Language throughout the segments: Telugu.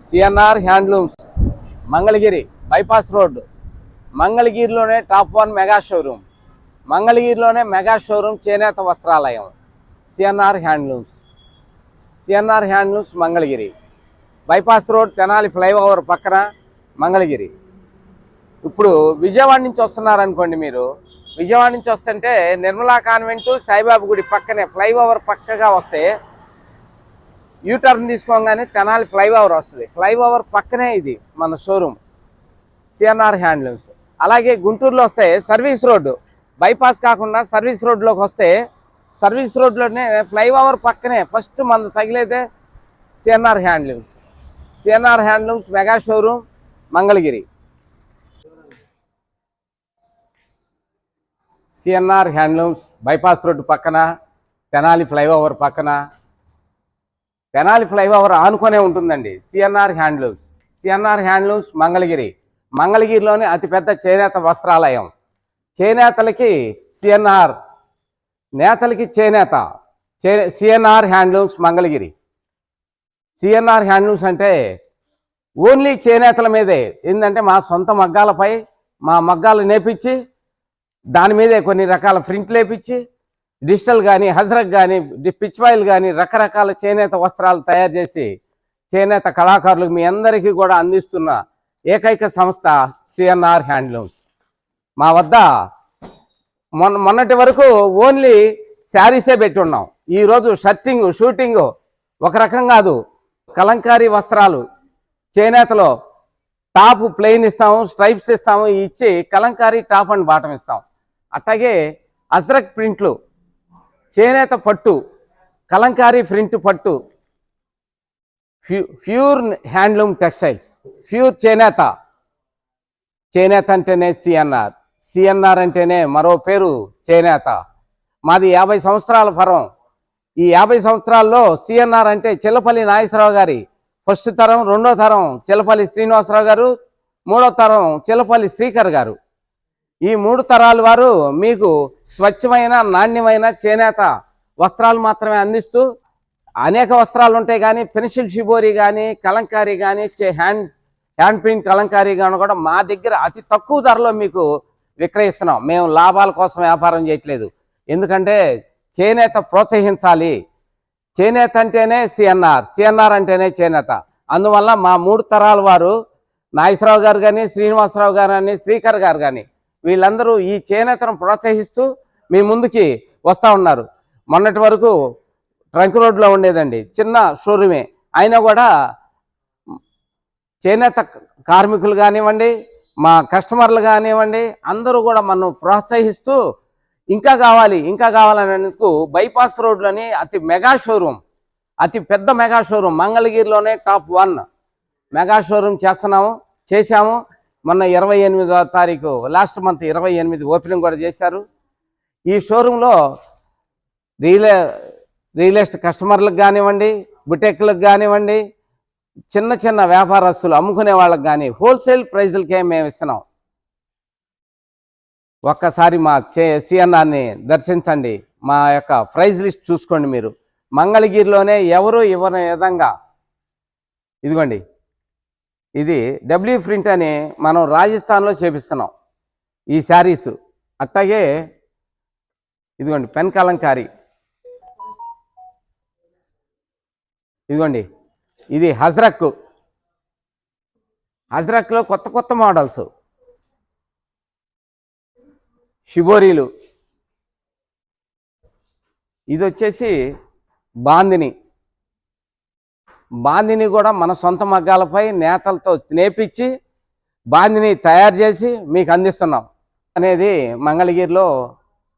CNR handlooms Mangalagiri bypass road మంగళగిరిలోనే top one mega showroom మంగళగిరిలోనే మెగా షోరూమ్ చేనేత వస్త్రాలయం. CNR handlooms CNR handlooms Mangalagiri. Bypass road Tenali flyover పక్కన మంగళగిరి. ఇప్పుడు విజయవాడ నుంచి వస్తున్నారనుకోండి మీరు. విజయవాడ నుంచి వస్తుంటే నిర్మలా కాన్వెంట్ సాయిబాబా గుడి పక్కనే ఫ్లైఓవర్ పక్కగా వస్తే యూటర్న్ తీసుకోగానే తెనాలి ఫ్లైఓవర్ వస్తుంది. ఫ్లైఓవర్ పక్కనే ఇది మన షోరూమ్. CNR handlooms. అలాగే గుంటూరులో వస్తే సర్వీస్ రోడ్డు. బైపాస్ కాకుండా సర్వీస్ రోడ్లోకి వస్తే సర్వీస్ రోడ్లోనే ఫ్లైఓవర్ పక్కనే ఫస్ట్ మన తగిలేదే CNR handlooms. CNR handlooms mega showroom Mangalagiri. CNR handlooms bypass road పక్కన తెనాలి ఫ్లైఓవర్ పక్కన తెనాలి ఫ్లైఓవర్ ఆనుకొనే ఉంటుందండి. CNR handlooms. CNR handlooms Mangalagiri. మంగళగిరిలోని అతిపెద్ద చేనేత వస్త్రాలయం. చేనేతలకి సిఎన్ఆర్ నేతలకి చేనేత. చే CNR handlooms Mangalagiri. CNR handlooms అంటే ఓన్లీ చేనేతల మీదే. ఏంటంటే మా సొంత మగ్గాలపై మా మగ్గాలు నేపించి దాని మీదే కొన్ని రకాల ప్రింట్లు వేపించి డిజిటల్ కానీ హజరక్ కానీ పిచ్వాయిల్ కానీ రకరకాల చేనేత వస్త్రాలు తయారు చేసి చేనేత కళాకారులకు మీ అందరికీ కూడా అందిస్తున్న ఏకైక సంస్థ సిఎన్ఆర్ హ్యాండ్లూమ్స్. మా వద్ద మొన్న మొన్నటి వరకు ఓన్లీ శారీసే పెట్టున్నాం. ఈరోజు షర్టింగ్ షూటింగ్ ఒక రకం కాదు. కలంకారీ వస్త్రాలు చేనేతలో టాప్ ప్లెయిన్ ఇస్తాము స్ట్రైప్స్ ఇస్తాము ఇచ్చి కలంకారీ టాప్ అండ్ బాటం ఇస్తాం. అట్లాగే అజ్రక్ ప్రింట్లు చేనేత పట్టు కలంకారీ ప్రింట్ పట్టు ఫ్యూ ప్యూర్ హ్యాండ్లూమ్ టెక్స్టైల్స్ ప్యూర్ చేనేత. చేనేత అంటేనే సిఎన్ఆర్ సిఎన్ఆర్ అంటేనే మరో పేరు చేనేత. మాది యాభై సంవత్సరాల పరం. ఈ యాభై సంవత్సరాల్లో సిఎన్ఆర్ అంటే చిల్లపల్లి నాగేశ్వరరావు గారి ఫస్ట్ తరం రెండో తరం చిల్లపల్లి శ్రీనివాసరావు గారు మూడో తరం చిల్లపల్లి శ్రీకర్ గారు. ఈ మూడు తరాల వారు మీకు స్వచ్ఛమైన నాణ్యమైన చేనేత వస్త్రాలు మాత్రమే అందిస్తూ అనేక వస్త్రాలు ఉంటాయి కానీ పెన్సిల్ షిబోరి కానీ కలంకారీ కానీ హ్యాండ్ హ్యాండ్ ప్రింట్ కలంకారీ కానీ కూడా మా దగ్గర అతి తక్కువ ధరలో మీకు విక్రయిస్తున్నాం. మేము లాభాల కోసం వ్యాపారం చేయట్లేదు. ఎందుకంటే చేనేత ప్రోత్సహించాలి. చేనేత అంటేనే సిఎన్ఆర్ సిఎన్ఆర్ అంటేనే చేనేత. అందువల్ల మా మూడు తరాల వారు నాగేశ్వరరావు గారు కానీ శ్రీనివాసరావు గారు కానీ శ్రీకర్ గారు కానీ వీళ్ళందరూ ఈ చేనేతను ప్రోత్సహిస్తూ మీ ముందుకి వస్తూ ఉన్నారు. మొన్నటి వరకు ట్రంక్ రోడ్లో ఉండేదండి. చిన్న షోరూమే. అయినా కూడా చేనేత కార్మికులు కానివ్వండి మా కస్టమర్లు కానివ్వండి అందరూ కూడా మనం ప్రోత్సహిస్తూ ఇంకా కావాలి ఇంకా కావాలనేందుకు బైపాస్ రోడ్లోని అతి మెగా షోరూమ్ అతి పెద్ద మెగా షోరూమ్ మంగళగిరిలోనే టాప్ వన్ మెగా షోరూమ్ చేస్తున్నాము చేశాము. మొన్న ఇరవై ఎనిమిదో తారీఖు లాస్ట్ మంత్ ఇరవై ఎనిమిది ఓపెనింగ్ కూడా చేశారు. ఈ షోరూంలో రియల్ రియల్ ఎస్టేట్ కస్టమర్లకు కానివ్వండి బుటెక్లకు కానివ్వండి చిన్న చిన్న వ్యాపారస్తులు అమ్ముకునే వాళ్ళకి కానీ హోల్సేల్ ప్రైజులకే మేము ఇస్తున్నాం. ఒక్కసారి మా చే సిఎన్ఆర్ని దర్శించండి. మా యొక్క ప్రైజ్ లిస్ట్ చూసుకోండి మీరు. మంగళగిరిలోనే ఎవరు ఇవ్వని విధంగా ఇదిగోండి. ఇది డబ్ల్యూ ప్రింట్ అని మనం రాజస్థాన్లో చేపిస్తున్నాం. ఈ శారీస్. అట్లాగే ఇదిగోండి పెన్ కలంకారీ. ఇదిగోండి ఇది హజ్రక్. హజ్రక్లో కొత్త కొత్త మోడల్స్. షిబోరీలు. ఇది వచ్చేసి బాందిని. బాందిని కూడా మన సొంత మగ్గాలపై నేతలతో నేపించి బాందిని తయారు చేసి మీకు అందిస్తున్నాం. అనేది మంగళగిరిలో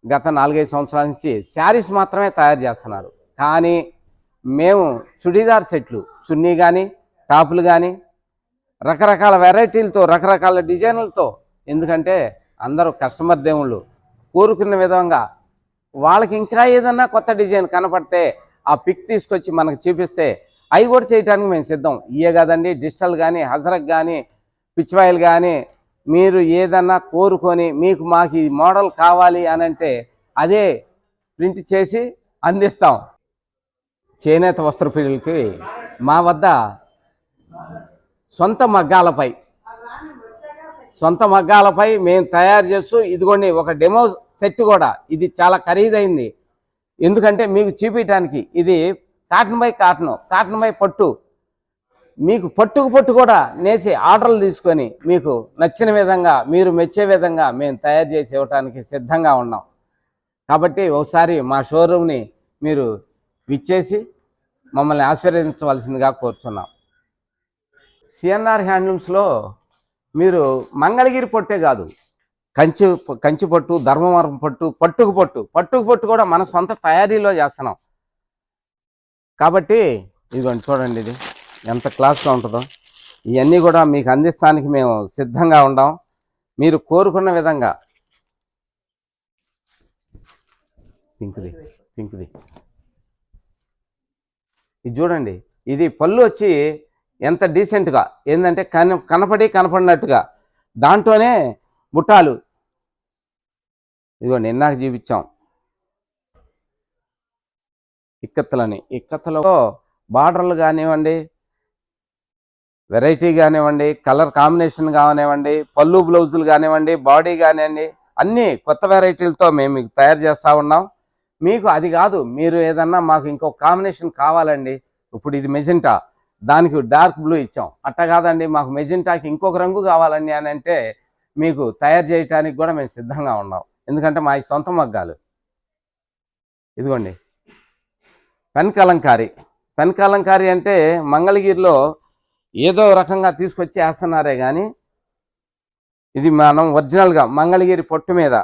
గత నాలుగైదు సంవత్సరాల నుంచి శారీస్ మాత్రమే తయారు చేస్తున్నారు. కానీ మేము చుడీదార్ సెట్లు చున్నీ కానీ టాపులు కానీ రకరకాల వెరైటీలతో రకరకాల డిజైన్లతో ఎందుకంటే అందరూ కస్టమర్ దేవుళ్ళు కోరుకున్న విధంగా వాళ్ళకి ఇంకా ఏదన్నా కొత్త డిజైన్ కనపడితే ఆ పిక్ తీసుకొచ్చి మనకు చూపిస్తే అవి కూడా చేయడానికి మేము సిద్ధం. ఇయే కదండి డిజిటల్ కానీ హజరక్ కానీ పిచ్వాయిల్ కానీ మీరు ఏదన్నా కోరుకొని మీకు మాకు ఈ మోడల్ కావాలి అని అంటే అదే ప్రింట్ చేసి అందిస్తాం. చేనేత వస్త్ర పిల్లలకి మా వద్ద సొంత మగ్గాలపై సొంత మగ్గాలపై మేము తయారు చేస్తూ ఇదిగోండి ఒక డెమో సెట్ కూడా. ఇది చాలా ఖరీదైంది. ఎందుకంటే మీకు చూపించడానికి ఇది cotton by cotton cotton by పట్టు. మీకు పట్టుకు పట్టు కూడా నేసి ఆర్డర్లు తీసుకొని మీకు నచ్చిన విధంగా మీరు మెచ్చే విధంగా మేము తయారు చేసి ఇవ్వటానికి సిద్ధంగా ఉన్నాం. కాబట్టి ఒకసారి మా షోరూమ్ని మీరు విచ్చేసి మమ్మల్ని ఆశీర్వదించవలసిందిగా కోరుచున్నాం. సిఎన్ఆర్ హ్యాండ్లూమ్స్లో మీరు మంగళగిరి పొట్టే కాదు కంచి కంచి పట్టు ధర్మవరం పట్టు పట్టుకు పట్టు. పట్టుకు పట్టు కూడా మన సొంత తయారీలో చేస్తున్నాం. కాబట్టి ఇదిగోండి చూడండి ఇది. ఎంత క్లాస్గా ఉంటుందో. ఇవన్నీ కూడా మీకు అందిస్తానికి మేము సిద్ధంగా ఉండాం. మీరు కోరుకున్న విధంగా. పింక్ది పింక్ది. ఇది చూడండి. ఇది పళ్ళు వచ్చి ఎంత డీసెంట్గా ఏంటంటే కన కనపడి కనపడినట్టుగా. దాంట్లోనే బుట్టాలు ఇదిగోండి ఇందాక చూపించాం. ఇక్కత్తులని. ఇక్కత్తులో బార్డర్లు కానివ్వండి వెరైటీ కానివ్వండి కలర్ కాంబినేషన్ కానివ్వండి పళ్ళు బ్లౌజులు కానివ్వండి బాడీ కానివ్వండి అన్నీ కొత్త వెరైటీలతో మేము మీకు తయారు చేస్తూ ఉన్నాం. మీకు అది కాదు మీరు ఏదన్నా మాకు ఇంకొక కాంబినేషన్ కావాలండి. ఇప్పుడు ఇది మెజెంటా. దానికి డార్క్ బ్లూ ఇచ్చాం. అట్ట కాదండి మాకు మెజెంటాకి ఇంకొక రంగు కావాలండి అని అంటే మీకు తయారు చేయడానికి కూడా మేము సిద్ధంగా ఉన్నాం. ఎందుకంటే మా సొంత మగ్గాలు. ఇదిగోండి. పెన్ కలంకారీ అంటే మంగళగిరిలో ఏదో రకంగా తీసుకొచ్చి వేస్తున్నారే కానీ ఇది మనం ఒరిజినల్గా మంగళగిరి పొట్టు మీద.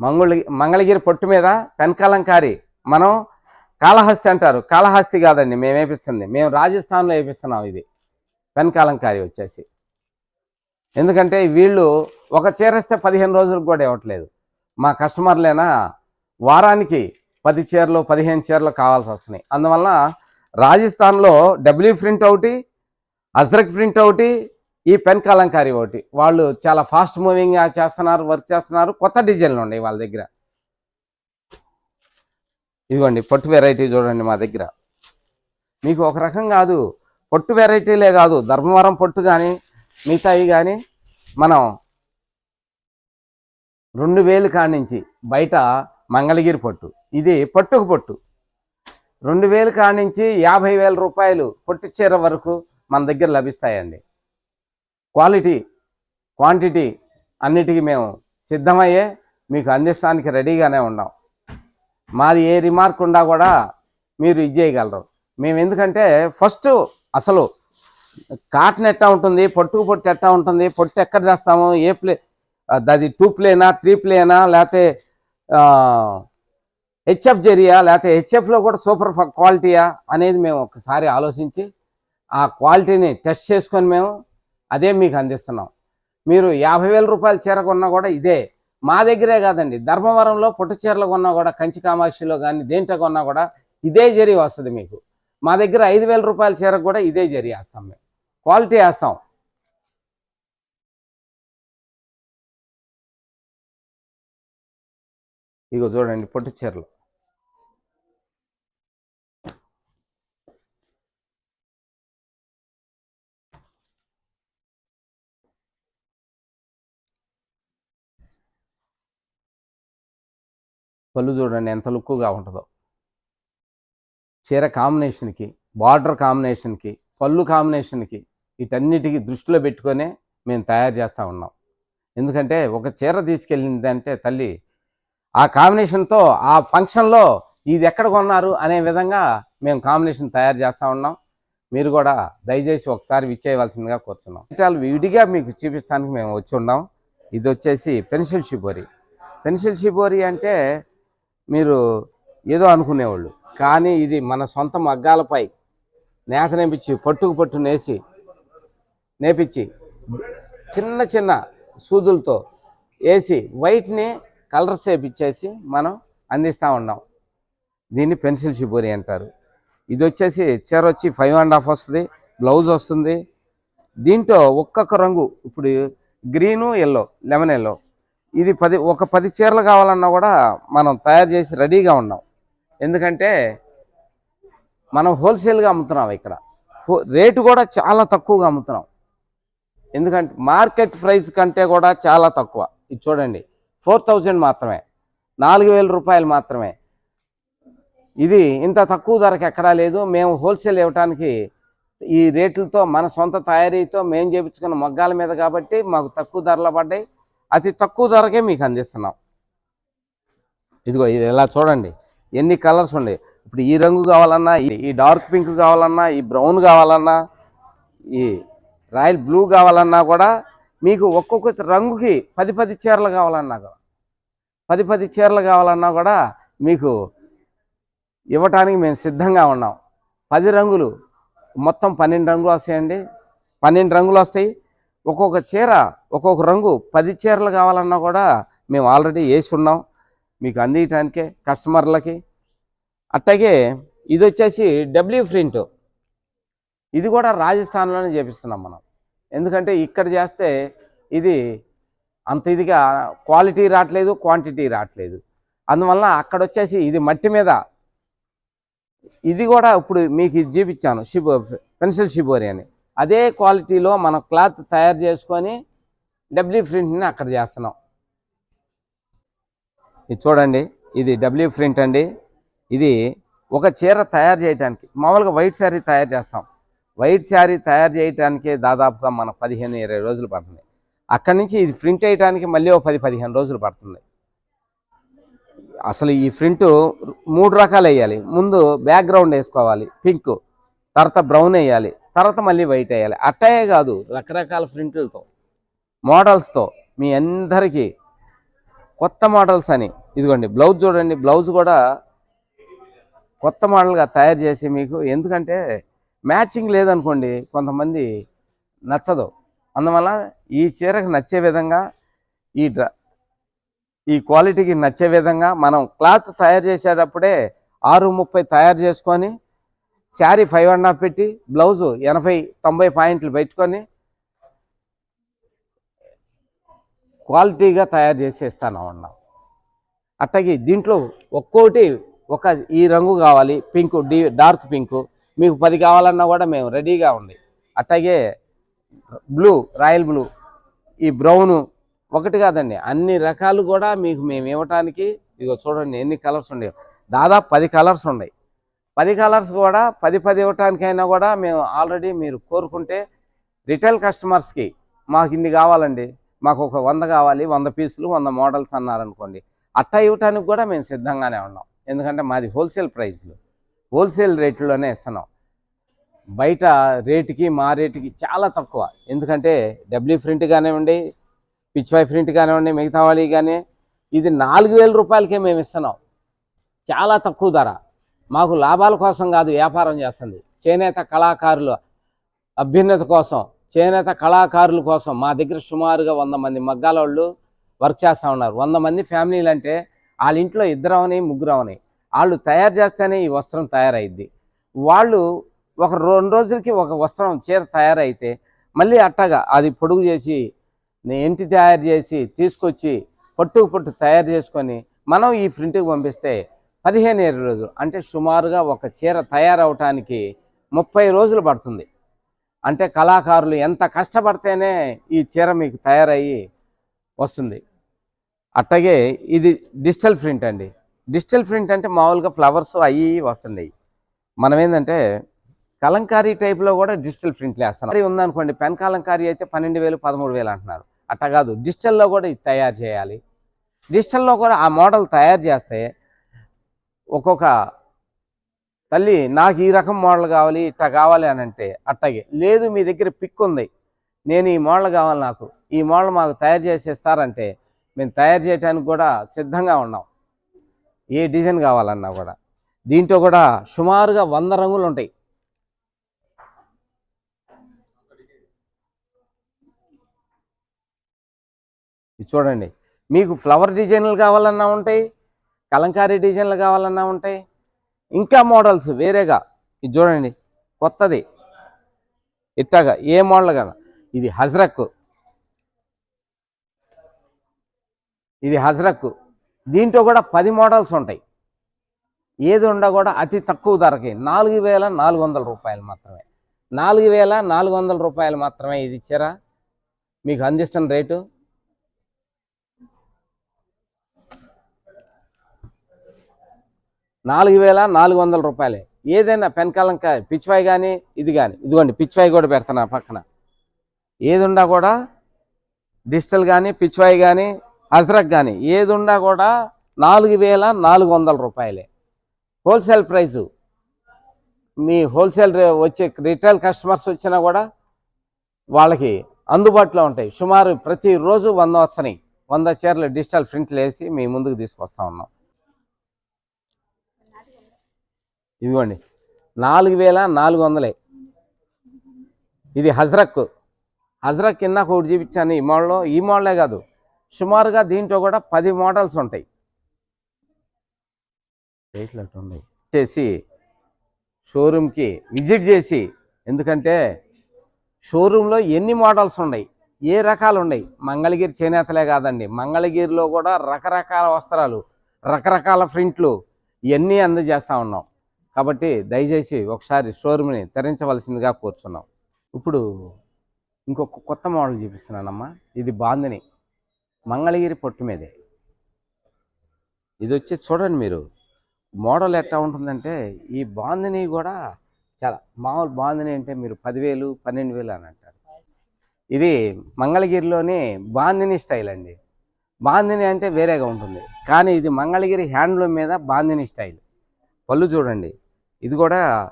మంగళ మంగళగిరి పొట్టు మీద పెన్కలంకారీ. మనం కాళహస్తి అంటారు. కాళహస్తి కాదండి మేము వేపిస్తుంది. మేము రాజస్థాన్లో వేపిస్తున్నాం ఇది. పెన్కాలంకారి వచ్చేసి. ఎందుకంటే వీళ్ళు ఒక చీరస్తే పదిహేను రోజులకు కూడా ఇవ్వట్లేదు. మా కస్టమర్లేనా వారానికి పది చీరలు పదిహేను చీరలు కావాల్సి వస్తున్నాయి. అందువల్ల రాజస్థాన్లో డబ్ల్యూ ప్రింట్ ఒకటి అజ్రక్ ప్రింట్ ఒకటి ఈ పెన్ కలంకారీ ఒకటి. వాళ్ళు చాలా ఫాస్ట్ మూవింగ్ చేస్తున్నారు వర్క్ చేస్తున్నారు. కొత్త డిజైన్లు ఉన్నాయి వాళ్ళ దగ్గర. ఇదిగోండి పొట్టు వెరైటీ చూడండి మా దగ్గర. మీకు ఒక రకం కాదు పొట్టు వెరైటీలే కాదు. ధర్మవరం పొట్టు కానీ మిగతాయి కానీ మనం రెండు వేలు కాడి నుంచి బయట మంగళగిరి పొట్టు. ఇది పట్టుకు పొట్టు. రెండు వేలు కానించి నుంచి యాభై వేల రూపాయలు పొట్టు చీర వరకు మన దగ్గర లభిస్తాయండి. క్వాలిటీ క్వాంటిటీ అన్నిటికీ మేము సిద్ధమయ్యే మీకు అందిస్తానికి రెడీగానే ఉన్నాం. మాది ఏ రిమార్క్ ఉన్నా కూడా మీరు ఇది చేయగలరు. మేము ఎందుకంటే ఫస్ట్ అసలు కాటన్ ఎట్టా ఉంటుంది పొట్టుకు పొట్టు ఎట్టా ఉంటుంది పొట్టు ఎక్కడ చేస్తాము ఏ ప్లే అది టూ ప్లేనా త్రీ ప్లేనా లేకపోతే హెచ్ఎఫ్ జెరియా లేకపోతే హెచ్ఎఫ్లో కూడా సూపర్ క్వాలిటీయా అనేది మేము ఒకసారి ఆలోచించి ఆ క్వాలిటీని టెస్ట్ చేసుకొని మేము అదే మీకు అందిస్తున్నాం. మీరు యాభై వేల రూపాయల చీర కొన్నా కూడా ఇదే. మా దగ్గరే కాదండి. ధర్మవరంలో పొట్టు చీరలు కొన్నా కూడా కంచి కామాక్షిలో కానీ దేంట్లో కొన్నా కూడా ఇదే జరి వస్తుంది మీకు. మా దగ్గర ఐదు వేల రూపాయల చీరకు కూడా ఇదే జరి వేస్తాం మేము. క్వాలిటీ వేస్తాం. ఇగో చూడండి పొట్టు చీరలు. పళ్ళు చూడండి ఎంత లుక్కుగా ఉంటుందో. చీర కాంబినేషన్కి బార్డర్ కాంబినేషన్కి పళ్ళు కాంబినేషన్కి వీటన్నిటికీ దృష్టిలో పెట్టుకొనే మేము తయారు చేస్తూ ఉన్నాం. ఎందుకంటే ఒక చీర తీసుకెళ్ళిందంటే తల్లి ఆ కాంబినేషన్తో ఆ ఫంక్షన్లో ఇది ఎక్కడ కొన్నారు అనే విధంగా మేము కాంబినేషన్ తయారు చేస్తూ ఉన్నాం. మీరు కూడా దయచేసి ఒకసారి విచ్చేయవలసిందిగా కూర్చున్నాం. ఇటాలు విడిగా మీకు చూపిస్తానికి మేము వచ్చి ఉన్నాం. ఇది వచ్చేసి పెన్సిల్ షిబోరి పెన్సిల్ షిబోరి అంటే మీరు ఏదో అనుకునేవాళ్ళు. కానీ ఇది మన సొంత మగ్గాలపై నేత నేపించి పట్టుకు పట్టు నేసి నేపించి చిన్న చిన్న సూదులతో వేసి వైట్ని కలర్స్ ఇచ్చేసి మనం అందిస్తూ ఉన్నాం. దీన్ని పెన్సిల్ షిబోరి అంటారు. ఇది వచ్చేసి చీర వచ్చి ఫైవ్ అండ్ హాఫ్ వస్తుంది బ్లౌజ్ వస్తుంది. దీంట్లో ఒక్కొక్క రంగు ఇప్పుడు గ్రీను ఎల్లో లెమన్ ఎల్లో ఇది పది ఒక పది చీరలు కావాలన్నా కూడా మనం తయారు చేసి రెడీగా ఉన్నాం. ఎందుకంటే మనం హోల్సేల్గా అమ్ముతున్నాం ఇక్కడ. రేటు కూడా చాలా తక్కువగా అమ్ముతున్నాం. ఎందుకంటే మార్కెట్ ప్రైస్ కంటే కూడా చాలా తక్కువ. ఇది చూడండి. ఫోర్ థౌజండ్ మాత్రమే. నాలుగు వేల రూపాయలు మాత్రమే. ఇది ఇంత తక్కువ ధరకు ఎక్కడా లేదు. మేము హోల్సేల్ ఇవ్వటానికి ఈ రేట్లతో మన సొంత తయారీతో మేము చేపించుకున్న మగ్గాల మీద కాబట్టి మాకు తక్కువ ధరలో పడ్డాయి. అతి తక్కువ ధరకే మీకు అందిస్తున్నాం. ఇదిగో ఇది ఇలా చూడండి. ఎన్ని కలర్స్ ఉన్నాయి. ఇప్పుడు ఈ రంగు కావాలన్నా ఈ- ఈ డార్క్ పింక్ కావాలన్నా ఈ బ్రౌన్ కావాలన్నా ఈ రాయల్ బ్లూ కావాలన్నా కూడా మీకు ఒక్కొక్క రంగుకి పది పది చీరలు కావాలన్నా కూడా పది పది చీరలు కావాలన్నా కూడా మీకు ఇవ్వటానికి మేము సిద్ధంగా ఉన్నాం. పది రంగులు మొత్తం పన్నెండు రంగులు వస్తాయండి. పన్నెండు రంగులు వస్తాయి. ఒక్కొక్క చీర ఒక్కొక్క రంగు పది చీరలు కావాలన్నా కూడా మేము ఆల్రెడీ వేసి ఉన్నాం. మీకు అందించడానికే కస్టమర్లకి. అట్లాగే ఇది వచ్చేసి డబ్ల్యూ ప్రింట్. ఇది కూడా రాజస్థాన్లోనే చేపిస్తున్నాం మనం. ఎందుకంటే ఇక్కడ చేస్తే ఇది అంత ఇదిగా క్వాలిటీ రావట్లేదు క్వాంటిటీ రావట్లేదు. అందువలన అక్కడ వచ్చేసి ఇది మట్టి మీద ఇది కూడా ఇప్పుడు మీకు ఇది చూపించాను షిబో పెన్సిల్ షిబోరి అని. అదే క్వాలిటీలో మన క్లాత్ తయారు చేసుకొని డబ్ల్యూ ప్రింట్ని అక్కడ చేస్తున్నాం. ఇది చూడండి ఇది డబ్ల్యూ ప్రింట్ అండి. ఇది ఒక చీర తయారు చేయడానికి మామూలుగా వైట్ శారీ తయారు చేస్తాం. వైట్ శారీ తయారు చేయడానికే దాదాపుగా మన పదిహేను ఇరవై రోజులు పడుతుంది. అక్కడి నుంచి ఇది ప్రింట్ వేయడానికి మళ్ళీ ఒక పది పదిహేను రోజులు పడుతుంది. అసలు ఈ ప్రింట్ మూడు రకాలు వేయాలి. ముందు బ్యాక్గ్రౌండ్ వేసుకోవాలి పింక్ తర్వాత బ్రౌన్ వేయాలి తర్వాత మళ్ళీ వైట్ వేయాలి. అట్టయే కాదు రకరకాల ప్రింట్లతో మోడల్స్తో మీ అందరికీ కొత్త మోడల్స్ అని. ఇదిగోండి బ్లౌజ్ చూడండి బ్లౌజ్ కూడా కొత్త మోడల్గా తయారు చేసి మీకు ఎందుకంటే మ్యాచింగ్ లేదనుకోండి కొంతమంది నచ్చదు. అందువల్ల ఈ చీరకు నచ్చే విధంగా ఈ డ్ర ఈ క్వాలిటీకి నచ్చే విధంగా మనం క్లాత్ తయారు చేసేటప్పుడే ఆరు ముప్పై తయారు చేసుకొని శారీ ఫైవ్ అండ్ హాఫ్ పెట్టి బ్లౌజు ఎనభై తొంభై పాయింట్లు పెట్టుకొని క్వాలిటీగా తయారు చేసేస్తాను అన్నాం. అట్లాగే దీంట్లో ఒక్కోటి ఒక ఈ రంగు కావాలి పింక్ డీ డార్క్ పింక్. మీకు పది కావాలన్నా కూడా మేము రెడీగా ఉంది. అట్లాగే బ్లూ రాయల్ బ్లూ ఈ బ్రౌను ఒకటి కాదండి అన్ని రకాలు కూడా మీకు మేము ఇవ్వటానికి ఇదిగో చూడండి ఎన్ని కలర్స్ ఉన్నాయో దాదాపు పది కలర్స్ ఉన్నాయి. పది కలర్స్ కూడా పది పది ఇవ్వటానికైనా కూడా మేము ఆల్రెడీ మీరు కోరుకుంటే రిటైల్ కస్టమర్స్కి మాకు ఇన్ని కావాలండి. మాకు ఒక వంద కావాలి వంద పీసులు వంద మోడల్స్ అన్నారనుకోండి అట్టా ఇవ్వటానికి కూడా మేము సిద్ధంగానే ఉన్నాం. ఎందుకంటే మాది హోల్సేల్ ప్రైస్లు. హోల్సేల్ రేట్లోనే ఇస్తున్నాం బయట రేటుకి మా రేటుకి చాలా తక్కువ. ఎందుకంటే డబ్ల్యూ ప్రింట్ కానివ్వండి పిచ్ వై ప్రింట్ కానివ్వండి మిగతా వాళ్ళకి కానీ ఇది నాలుగు వేల రూపాయలకే మేము ఇస్తున్నాం. చాలా తక్కువ ధర. మాకు లాభాల కోసం కాదు వ్యాపారం చేస్తుంది. చేనేత కళాకారుల అభ్యున్నత కోసం చేనేత కళాకారుల కోసం మా దగ్గర సుమారుగా వంద మంది మగ్గాల వాళ్ళు వర్క్ చేస్తూ ఉన్నారు. వంద మంది ఫ్యామిలీలు అంటే వాళ్ళ ఇంట్లో ఇద్దరు అవని ముగ్గురు వాళ్ళు తయారు చేస్తేనే ఈ వస్త్రం తయారైద్ది. వాళ్ళు ఒక రెండు రోజులకి ఒక వస్త్రం చీర తయారైతే మళ్ళీ అట్టగా అది పొడుగు చేసి ఇంటి తయారు చేసి తీసుకొచ్చి పట్టుకు పట్టు తయారు చేసుకొని మనం ఈ ప్రింట్కి పంపిస్తే పదిహేను ఇరవై రోజులు అంటే సుమారుగా ఒక చీర తయారవటానికి ముప్పై రోజులు పడుతుంది. అంటే కళాకారులు ఎంత కష్టపడితేనే ఈ చీర మీకు తయారయ్యి వస్తుంది. అట్టగే ఇది డిజిటల్ ప్రింట్ అండి. డిజిటల్ ప్రింట్ అంటే మామూలుగా ఫ్లవర్స్ అవి వస్తున్నాయి. మనం ఏంటంటే కలంకారీ టైప్లో కూడా డిజిటల్ ప్రింట్లు వేస్తాం మరి ఉందనుకోండి పెన్ కలంకారీ అయితే పన్నెండు వేలు పదమూడు వేలు అంటున్నారు. అట్ట కాదు డిజిటల్లో కూడా ఇది తయారు చేయాలి. డిజిటల్లో కూడా ఆ మోడల్ తయారు చేస్తే ఒక్కొక్క తల్లి నాకు ఈ రకం మోడల్ కావాలి ఇట్ట కావాలి అని అంటే అట్టగే లేదు మీ దగ్గర పిక్ ఉంది నేను ఈ మోడల్ కావాలి నాకు ఈ మోడల్ మాకు తయారు చేసి ఇస్తారంటే మేము తయారు చేయడానికి కూడా సిద్ధంగా ఉన్నాం. ఏ డిజైన్ కావాలన్నా కూడా. దీంట్లో కూడా సుమారుగా వంద రంగులు ఉంటాయి. ఇది చూడండి. మీకు ఫ్లవర్ డిజైన్లు కావాలన్నా ఉంటాయి కలంకారీ డిజైన్లు కావాలన్నా ఉంటాయి ఇంకా మోడల్స్ వేరేగా. ఇది చూడండి కొత్తది. ఇట్టాగా ఏ మోడల్ కదా. ఇది హజ్రక్. ఇది హజ్రక్. దీంట్లో కూడా పది మోడల్స్ ఉంటాయి. ఏది ఉండా కూడా అతి తక్కువ ధరకి. నాలుగు వేల నాలుగు వందల రూపాయలు మాత్రమే. నాలుగు వేల నాలుగు వందల రూపాయలు మాత్రమే ఇది చీర. మీకు అందిస్తున్న రేటు? నాలుగు వేల నాలుగు వందల రూపాయలే. ఏదైనా పెన్కాలంకాయ పిచ్చివాయి కానీ ఇది కానీ ఇదిగోండి పిచ్చివాయి కూడా పెడతాను పక్కన. ఏది ఉండా కూడా డిజిటల్ కానీ పిచ్చివాయి కానీ అజ్రక్ కానీ ఏది ఉన్నా కూడా నాలుగు వేల నాలుగు వందల రూపాయలే. Wholesale price. మీ హోల్సేల్ వచ్చే రిటైల్ కస్టమర్స్ వచ్చినా కూడా వాళ్ళకి అందుబాటులో ఉంటాయి. సుమారు ప్రతిరోజు వంద వస్తాయి వంద చీరలు డిజిటల్ ప్రింట్లు వేసి మీ ముందుకు తీసుకొస్తా ఉన్నాం. ఇదిగోండి. నాలుగు వేల నాలుగు వందలే. ఇది హజ్రక్. హజ్రక్ కింద ఒకటి చూపించాను. ఈ మోడల్లో ఈ మోడలే కాదు. సుమారుగా దీంట్లో కూడా పది మోడల్స్ ఉంటాయి. రేట్లు చేసి షోరూమ్కి విజిట్ చేసి ఎందుకంటే షోరూంలో ఎన్ని మోడల్స్ ఉన్నాయి ఏ రకాలు ఉన్నాయి? మంగళగిరి చేనేతలే కాదండి మంగళగిరిలో కూడా రకరకాల వస్త్రాలు రకరకాల ప్రింట్లు ఇవన్నీ అందజేస్తూ ఉన్నాం. కాబట్టి దయచేసి ఒకసారి షోరూమ్ని తరించవలసిందిగా కోరుచున్నాం. ఇప్పుడు ఇంకొక కొత్త మోడల్ చూపిస్తున్నానమ్మా ఇది బాందిని. మంగళగిరి పొట్టు మీదే. ఇది వచ్చి చూడండి మీరు. మోడల్ ఎట్లా ఉంటుందంటే ఈ బాందిని కూడా చాలా మామూలు బాందిని అంటే మీరు పదివేలు పన్నెండు వేలు అని అంటారు. ఇది మంగళగిరిలోని బాందిని స్టైల్ అండి. బాందిని అంటే వేరేగా ఉంటుంది. కానీ ఇది మంగళగిరి హ్యాండ్లూమ్ మీద బాందిని స్టైల్. పళ్ళు చూడండి. ఇది కూడా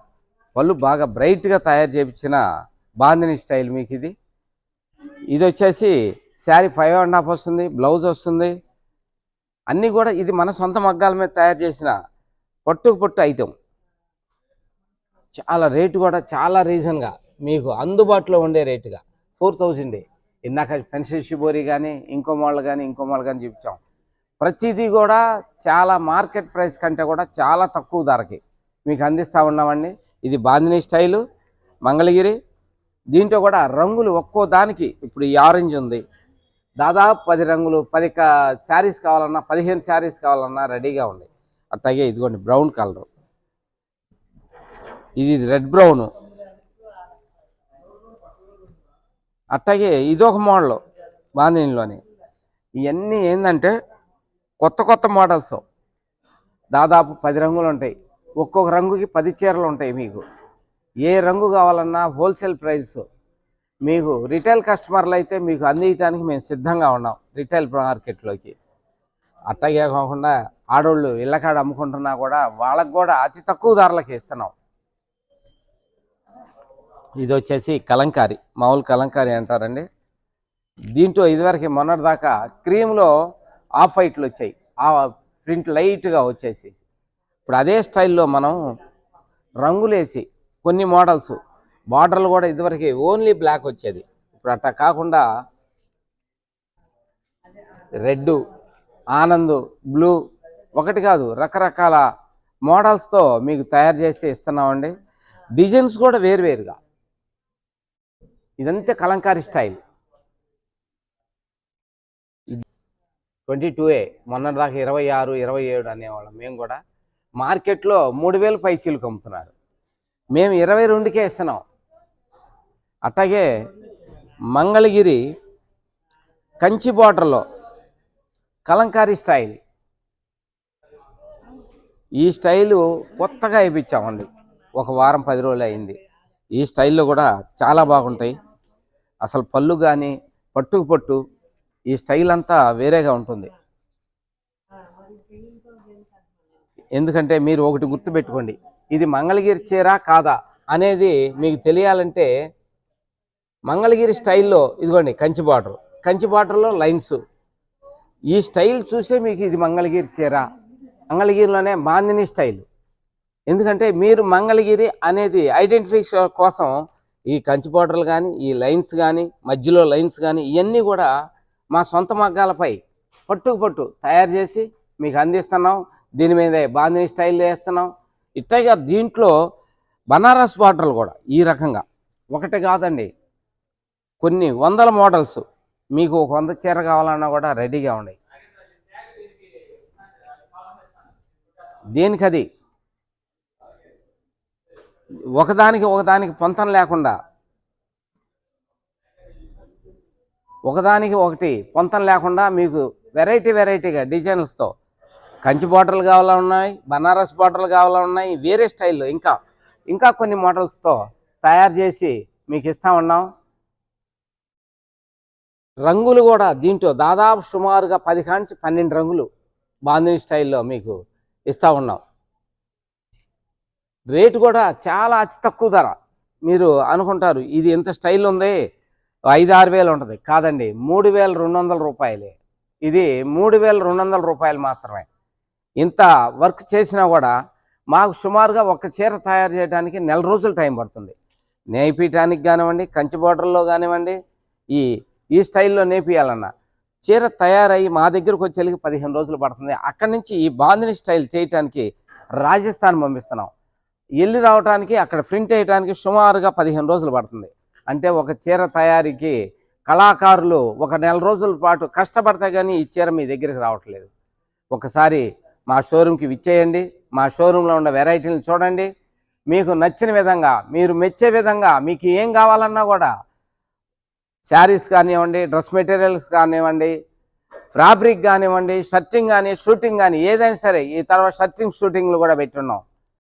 పళ్ళు బాగా బ్రైట్గా తయారు చేయించిన బాందిని స్టైల్ మీకు ఇది. ఇది వచ్చేసి శారీ ఫైవ్ అండ్ హాఫ్ వస్తుంది బ్లౌజ్ వస్తుంది. అన్నీ కూడా ఇది మన సొంత మగ్గాల మీద తయారు చేసిన పట్టుకు పట్టు ఐటెం. చాలా రేటు కూడా చాలా రీజన్గా మీకు అందుబాటులో ఉండే రేటుగా. ఫోర్ థౌజండే ఇందాక పెన్సిల్ షిబోరి కానీ ఇంకో మోడల్ కానీ ఇంకో మోడల్ కానీ చూపించాం. ప్రతిదీ కూడా చాలా మార్కెట్ ప్రైస్ కంటే కూడా చాలా తక్కువ ధరకి మీకు అందిస్తూ ఉన్నామండి. ఇది బాందిని స్టైలు మంగళగిరి. దీంట్లో కూడా రంగులు ఒక్కో దానికి ఇప్పుడు ఈ ఆరెంజ్ ఉంది దాదాపు పది రంగులు పది శారీస్ కావాలన్నా పదిహేను శారీస్ కావాలన్నా రెడీగా ఉన్నాయి. అట్లాగే ఇదిగోండి బ్రౌన్ కలరు. ఇది రెడ్ బ్రౌన్. అట్లాగే ఇదొక మోడల్ బాందినిలోని ఇవన్నీ ఏంటంటే కొత్త కొత్త మోడల్స్. దాదాపు పది రంగులు ఉంటాయి. ఒక్కొక్క రంగుకి పది చీరలు ఉంటాయి మీకు. ఏ రంగు కావాలన్నా హోల్సేల్ ప్రైస్. మీకు రిటైల్ కస్టమర్లు అయితే మీకు అందించడానికి మేము సిద్ధంగా ఉన్నాం రిటైల్ మార్కెట్లోకి అట్టగే కాకుండా ఆడోళ్ళు ఇళ్ళకాడ అమ్ముకుంటున్నా కూడా వాళ్ళకు కూడా అతి తక్కువ ధరలకు ఇస్తున్నాం. ఇది వచ్చేసి కలంకారి మామూలు కలంకారి అంటారండి. దీంట్లో ఇదివరకు మొన్నటి దాకా క్రీమ్లో ఆఫ్ వైట్లు వచ్చాయి. ఆ ప్రింట్ లైట్గా వచ్చేసి ఇప్పుడు అదే స్టైల్లో మనం రంగులేసి కొన్ని మోడల్స్ బార్డర్లు కూడా ఇదివరకు ఓన్లీ బ్లాక్ వచ్చేది. ఇప్పుడు అట్లా కాకుండా రెడ్ ఆనంద్ బ్లూ ఒకటి కాదు రకరకాల మోడల్స్తో మీకు తయారు చేసి ఇస్తున్నామండి. డిజైన్స్ కూడా వేరువేరుగా ఇదంతా కలంకారీ స్టైల్. ట్వంటీ టూ ఏ మొన్నటిదాకా ఇరవై ఆరు ఇరవై ఏడు అనేవాళ్ళం మేము కూడా. మార్కెట్లో మూడు వేలు పై చీలకు అమ్ముతున్నారు మేము ఇరవై రెండుకే ఇస్తున్నాం. అట్లాగే మంగళగిరి కంచి బార్డర్లో కలంకారీ స్టైల్. ఈ స్టైలు కొత్తగా వేయించామండి ఒక వారం పది రోజులు అయింది. ఈ స్టైల్లో కూడా చాలా బాగుంటాయి. అసలు పళ్ళు కానీ పట్టుకు పట్టు ఈ స్టైల్ అంతా వేరేగా ఉంటుంది. ఎందుకంటే మీరు ఒకటి గుర్తుపెట్టుకోండి. ఇది మంగళగిరి చీర కాదా అనేది మీకు తెలియాలంటే మంగళగిరి స్టైల్లో ఇదిగోండి కంచి బార్డర్. కంచి బార్డర్లో లైన్స్. ఈ స్టైల్ చూసే మీకు ఇది మంగళగిరి చీర. మంగళగిరిలోనే మాందిని స్టైల్. ఎందుకంటే మీరు మంగళగిరి అనేది ఐడెంటిఫై కోసం ఈ కంచి బార్డర్లు కానీ ఈ లైన్స్ కానీ మధ్యలో లైన్స్ కానీ ఇవన్నీ కూడా మా సొంత మగ్గాలపై పట్టుకు పట్టు తయారు చేసి మీకు అందిస్తున్నాం. దీని మీద బాందిని స్టైల్ వేస్తున్నాం. ఇట్టగా దీంట్లో బనారస్ బార్డర్లు కూడా ఈ రకంగా. ఒకటి కాదండి కొన్ని వందల మోడల్స్ మీకు ఒక వంద చీర కావాలన్నా కూడా రెడీగా ఉన్నాయి. దేనికది? ఒకదానికి ఒకదానికి పొంతం లేకుండా ఒకదానికి ఒకటి పొంతం లేకుండా మీకు వెరైటీ వెరైటీగా డిజైన్స్తో కంచి బాటలు కావాలా ఉన్నాయి బనారస్ బాటలు కావాలా ఉన్నాయి వేరే స్టైల్లో ఇంకా ఇంకా కొన్ని మోడల్స్తో తయారు చేసి మీకు ఇస్తా ఉన్నాం. రంగులు కూడా దీంట్లో దాదాపు సుమారుగా పది కాంచి పన్నెండు రంగులు బాంధిని స్టైల్లో మీకు ఇస్తా ఉన్నాం. రేటు కూడా చాలా అతి తక్కువ ధర. మీరు అనుకుంటారు ఇది ఎంత స్టైల్ ఉంది? ఐదు ఆరు వేలు ఉంటుంది. కాదండి మూడు వేల రెండు వందల రూపాయలే. ఇది మూడు వేల రెండు వందల రూపాయలు మాత్రమే. ఇంత వర్క్ చేసినా కూడా మాకు సుమారుగా ఒక చీర తయారు చేయడానికి నెల రోజులు టైం పడుతుంది. నేర్పించడానికి కానివ్వండి కంచి బోర్డర్లో కానివ్వండి ఈ ఈ స్టైల్లో నేర్పియాలన్నా చీర తయారయ్యి మా దగ్గరకు వచ్చేసరికి పదిహేను రోజులు పడుతుంది. అక్కడి నుంచి ఈ బాందిని స్టైల్ చేయటానికి రాజస్థాన్ పంపిస్తున్నాం. వెళ్ళి రావడానికి అక్కడ ప్రింట్ వేయడానికి సుమారుగా పదిహేను రోజులు పడుతుంది. అంటే ఒక చీర తయారీకి కళాకారులు ఒక నెల రోజుల పాటు కష్టపడితే కానీ ఈ చీర మీ దగ్గరికి రావట్లేదు. ఒకసారి మా షోరూమ్కి విచ్చేయండి. మా షోరూంలో ఉన్న వెరైటీలను చూడండి. మీకు నచ్చిన విధంగా మీరు మెచ్చే విధంగా మీకు ఏం కావాలన్నా కూడా శారీస్ కానివ్వండి డ్రెస్ మెటీరియల్స్ కానివ్వండి ఫ్యాబ్రిక్ కానివ్వండి షర్టింగ్ కానీ షూటింగ్ కానీ ఏదైనా సరే ఈ తర్వాత షర్టింగ్ షూటింగ్లు కూడా పెట్టున్నాం.